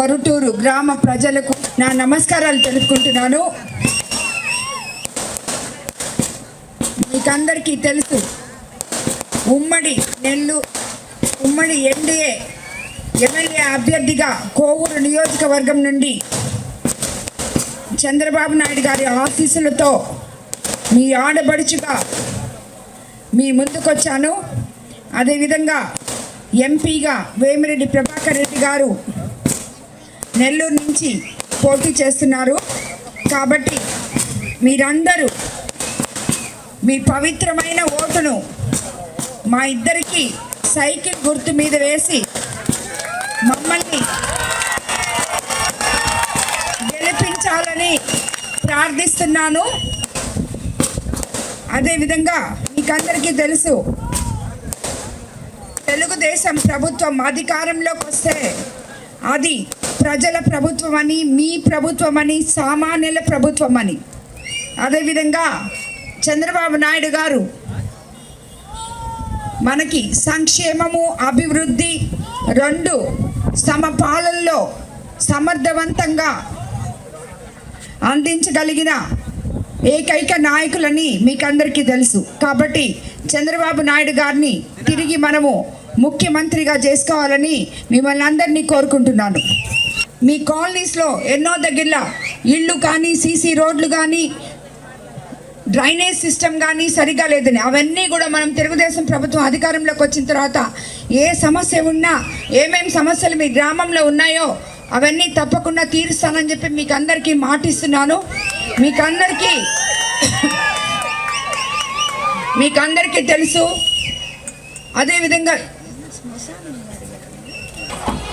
కొరుటూరు గ్రామ ప్రజలకు నా నమస్కారాలు తెలుపుకుంటున్నాను. మీకందరికీ తెలుసు ఉమ్మడి నెల్లు ఉమ్మడి ఎన్డీఏ ఎమ్మెల్యే అభ్యర్థిగా కోవూరు నియోజకవర్గం నుండి చంద్రబాబు నాయుడు గారి ఆశీస్సులతో మీ ఆడబడుచుగా మీ ముందుకొచ్చాను. అదేవిధంగా ఎంపీగా వేమిరెడ్డి ప్రభాకర్ రెడ్డి గారు నెల్లూరు నుంచి పోటీ చేస్తున్నారు. కాబట్టి మీరందరూ మీ పవిత్రమైన ఓటును మా ఇద్దరికి సైకిల్ గుర్తు మీద వేసి మమ్మల్ని గెలిపించాలని ప్రార్థిస్తున్నాను. అదేవిధంగా మీకందరికీ తెలుసు తెలుగుదేశం ప్రభుత్వం అధికారంలోకి వస్తే అది ప్రజల ప్రభుత్వం అని మీ ప్రభుత్వం అని సామాన్యుల ప్రభుత్వం అని అదేవిధంగా చంద్రబాబు నాయుడు గారు మనకి సంక్షేమము అభివృద్ధి రెండు సమపాలనలో సమర్థవంతంగా అందించగలిగిన ఏకైక నాయకులని మీకు అందరికీ తెలుసు. కాబట్టి చంద్రబాబు నాయుడు గారిని తిరిగి మనము ముఖ్యమంత్రిగా చేసుకోవాలని మిమ్మల్ని అందరినీ కోరుకుంటున్నాను. మీ కాలనీస్లో ఎన్నో దగ్గరలో ఇళ్ళు కానీ సీసీ రోడ్లు కానీ డ్రైనేజ్ సిస్టమ్ కానీ సరిగా లేదని అవన్నీ కూడా మనం తెలుగుదేశం ప్రభుత్వం అధికారంలోకి వచ్చిన తర్వాత ఏ సమస్య ఉన్నా ఏమేం సమస్యలు మీ గ్రామంలో ఉన్నాయో అవన్నీ తప్పకుండా తీరుస్తానని చెప్పి మీకు అందరికీ మాటిస్తున్నాను. మీకు అందరికీ మీకు అందరికీ తెలుసు. అదేవిధంగా Semua 的